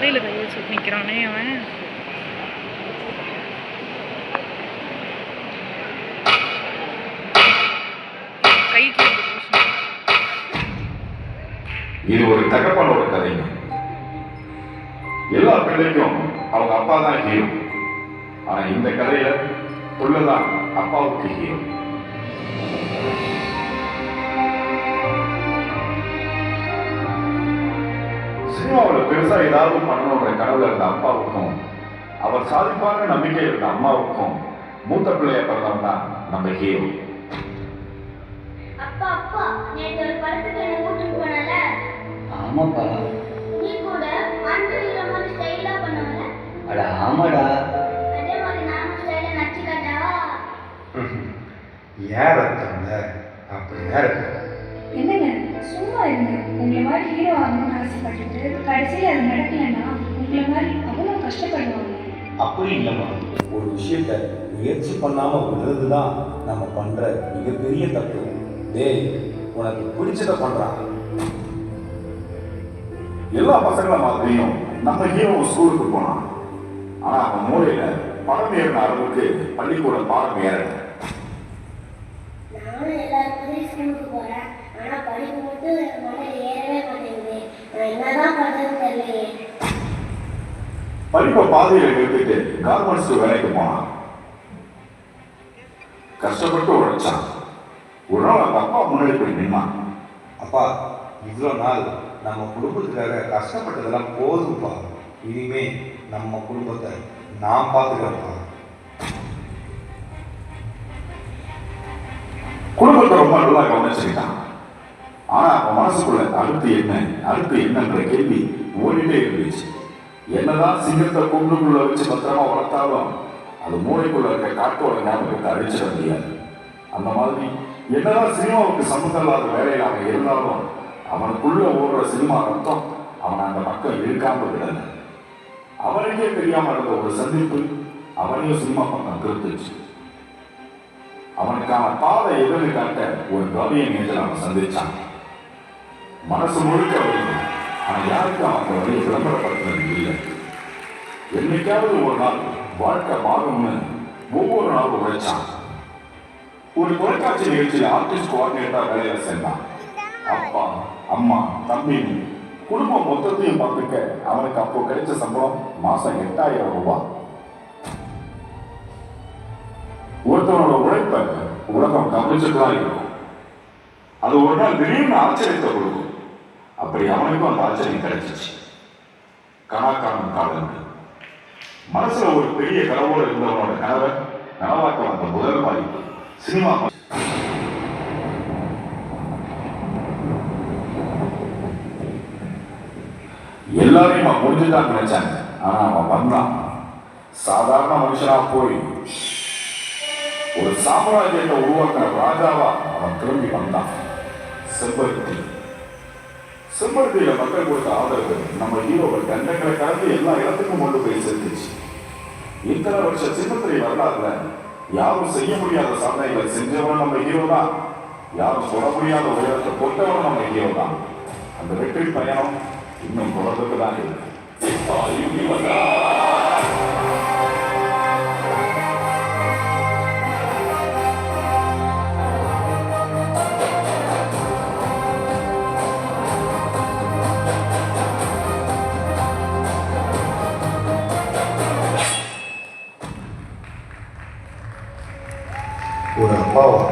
Opposite நிற்கிறானே அவன். கைக்கு இது ஒரு தகப்பனோட கதைங்க. எல்லா பிள்ளைக்கும் அவங்க அப்பா தான் ஹீரோ ஆனா இந்த கதையில புள்ளதான் அப்பாவுக்கு ஹீரோ சினிமாவில் பெருசா ஏதாவது பண்ணணுன்ற கனவு இருந்த அப்பாவுக்கும் அவர் சாதிப்பார்னு நம்பிக்கை இருந்த அம்மாவுக்கும் மூத்த பிள்ளைய பிறந்தவன் தான் நம்ம ஹீரோ. அப்பா அப்பா நேற்று ஒரு படத்துக்கு என்ன கூட்டிட்டு போனல. ஆமாப்பா. நீ கூட அன்று ஹீரோ மாதிரி ஸ்டைலா பண்ணுவல? அட ஆமாடா. அதே மாதிரி நானும் ஸ்டைலா நடிச்சு காட்டவா ஏன் ரத்தம்ல? அப்படிதான் இருக்கு? என்னங்க? சும்மா இருங்க. உங்களை மாதிரி ஹீரோ ஆகணும்னு ஆசைப்பட்டுட்டு கடைசியில் அது நடக்கலைன்னா உங்களை மாதிரி அவ்வளோ கஷ்டப்படுவாங்க. அப்படி இல்லைம்மா. ஒரு விஷயத்த முயற்சி பண்ணாம விடுறது தான் நம்ம பண்ற மிகப்பெரிய தப்பு. டேய் உனக்கு பிடிச்சத பண்றான் எல்லா பசங்கள மாதிரியும் நம்ம ஹீரோ ஸ்கூலுக்கு போனான். ஆனா அவன் மூலையில படம் ஏறின அளவுக்கு பள்ளிக்கூட பாடம் ஏறல. நானும் எல்லாருக்கும் ஸ்கூலுக்கு போறேன். வந்து மலை ஏறவே மாட்டேங்குது நான் என்னதான் பண்றதுன்னு தெரியலையே படிப்பை பாதையில நிறுத்திட்டு கார்மெண்ட்ஸ் வேலைக்கு போனான். கஷ்டப்பட்டு உழைச்சான். ஒரு நாள் அந்த அப்பா முன்னாடி போய் நின்னான். அப்பா இவ்வளோ நாள் நம்ம குடும்பத்துக்காக கஷ்டப்பட்டதெல்லாம் போதும்ப்பா இனிமே நம்ம குடும்பத்தை நான் பார்த்துக்கிறப்பா குடும்பத்தை ரொம்ப நல்லா கவனிச்சுக்கிட்டான். மனசுக்குள்ள அடுத்து என்ன? அடுத்து என்னன்ற கேள்வி ஓடிட்டே இருந்துச்சு என்னதான் சிங்கத்தை கூண்டுக்குள்ள வச்சு பத்திரமா வளர்த்தாலும் அது மூளைக்குள்ள இருக்க காட்டோட ஞாபகத்தை அழிச்சிட முடியாது. அந்த மாதிரி என்னதான் சினிமாவுக்கு சம்மந்தம் இல்லாத வேலையாக அவன் இருந்தாலும் அவனுக்குள்ள ஓடுற சினிமா ரத்தம் அவனை அந்த பக்கம் இருக்காம விடல அவனுக்கே தெரியாம இருந்த ஒரு சந்திப்பு அவனையும் சினிமா பக்கம் திருத்துச்சு. அவனுக்கான பாதை எதுன்னு காட்ட ஒரு கவியை நேரில் அவன் சந்திச்சான் மனசு முழுக்க வழி யாருக்கும் அந்த வழியை விளம்பரப்படுத்தினது இல்லை. என்னைக்காவது ஒரு நாள் வாழ்க்கை மாறும்னு ஒவ்வொரு நாளும் உழைச்சான். ஒரு தொலைக்காட்சி நிகழ்ச்சியில் ஆர்டிஸ்ட் கோஆர்டினேட்டா வேலையில சேர்ந்தான். அப்பா அம்மா தம்பி குடும்பம் மொத்தத்தையும் பார்த்துக்க அவனுக்கு அப்போ கிடைச்ச சம்பளம் மாசம் எட்டாயிரம் ரூபாய். ஒருத்தனோட உழைப்ப உலகம் கவனிச்சுட்டு தான் இருக்கும். அது ஒரு நாள் திடீர்னு ஆச்சரியத்தை கொடுக்கும். அப்படி அவனுக்கும் அந்த ஆச்சரியம் கிடைச்சிச்சு. கணாக்காரன் காலங்கள். மனசுல ஒரு பெரிய கனவோடு இருந்தவனோட கனவை நனவாக்க வந்த முதல் பாதிப்பு சினிமா எல்லாரையும் அவன் முடிஞ்சுதான் நினைச்சாங்க. ஆனா அவன் வந்தான். சாதாரண மனுஷனா போய் ஒரு சாம்ராஜ்யத்தை உருவாக்குற ராஜாவா அவன் திரும்பி வந்தான். செம்பருத்தி. செம்பருத்தியில மக்கள் கொடுத்த ஆதரவு. நம்ம ஹீரோக்கள் கண்டங்களை கலந்து எல்லா இடத்துக்கும் கொண்டு போய் சேர்ந்துச்சு இத்தனை வருஷ சின்னத்திரை வரலாறுல யாரும் செய்ய முடியாத சாதனைகளை செஞ்சவன் நம்ம ஹீரோ தான். யாரும் சொல்ல முடியாத உயரத்தை கொண்டவன் நம்ம ஹீரோ தான். அந்த வெற்றி பயணம் இன்னும் தொடர்ந்துட்டு தான் இருக்கு. power